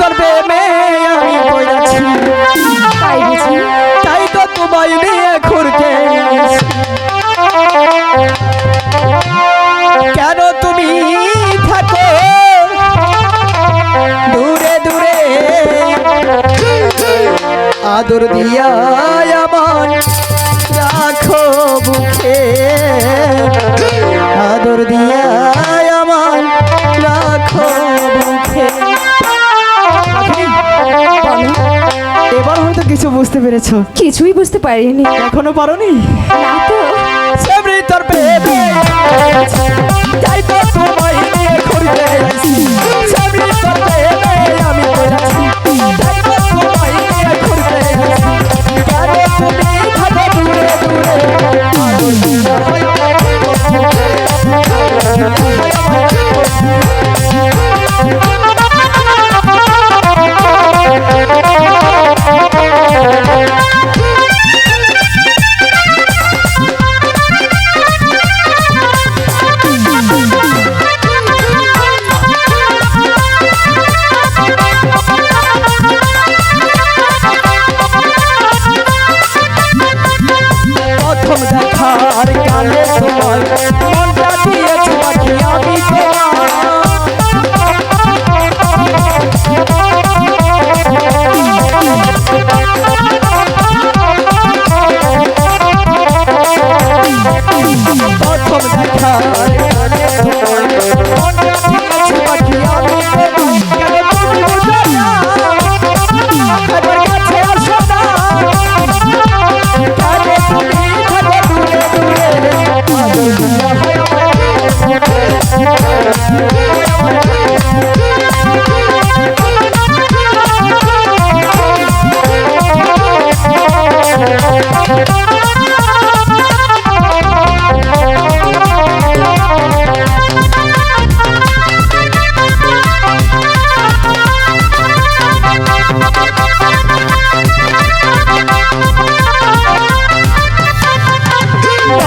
তোর প্রেমে আমি পড়েছি। তাই বুঝি। তাই তো তোমায় নিয়ে ঘুরতে কেন তুমি থাকো? দূরে দূরে। আদর দিয়া আমার রাখো বুঝতে পেরেছ? কিছুই বুঝতে পারিনি। এখনও পারোনি? না প্রথম দেখার কালে তোমার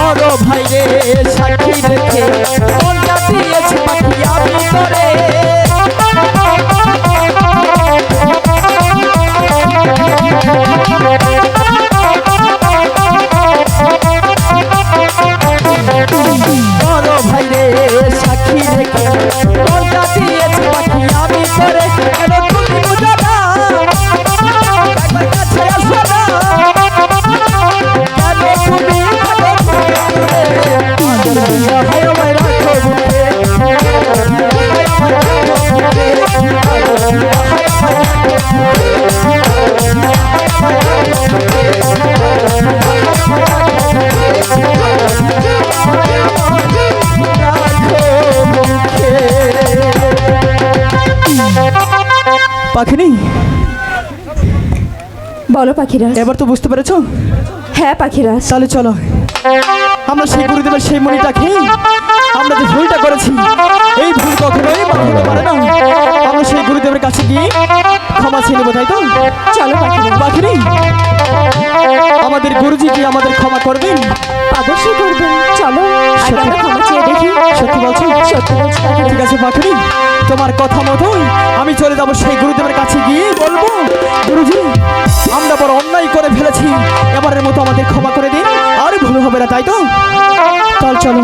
বড় ভাইরে সাক্ষী রেখে মনটা দিয়েছে পাখিনি? বলো পাখিরাজ। এবার তো বুঝতে পেরেছ? হ্যাঁ পাখিরাজ। তাহলে চলো। আমরা সেই গুরুদেবের সেই মণিটা খেয়ে আমরা যে ভুলটা করেছি এই ভুল কখনোই মাফ পারে না। আমরা সেই গুরুদেবের কাছে গিয়ে ক্ষমা চেয়ে নেব তাই তো? চলো পাখিরাজ। বাকিনি আমাদের গুরুজি কি আমাদের ক্ষমা করবেন? অবশ্যই করবেন। চলো ক্ষমা চেয়ে দেখি। সত্যি বলছো? সত্যি বলছি ঠিক আছে বাকিনি তোমার কথা মতোই আমি চলে যাব সেই গুরুদেবের কাছে গিয়ে বলব, গুরুজি, আমরা বড় অন্যায় করে ফেলেছি। এবারের মতো আমাদের ক্ষমা করে দিন। আর ভুল হবে না, তাই তো? চল, চলো।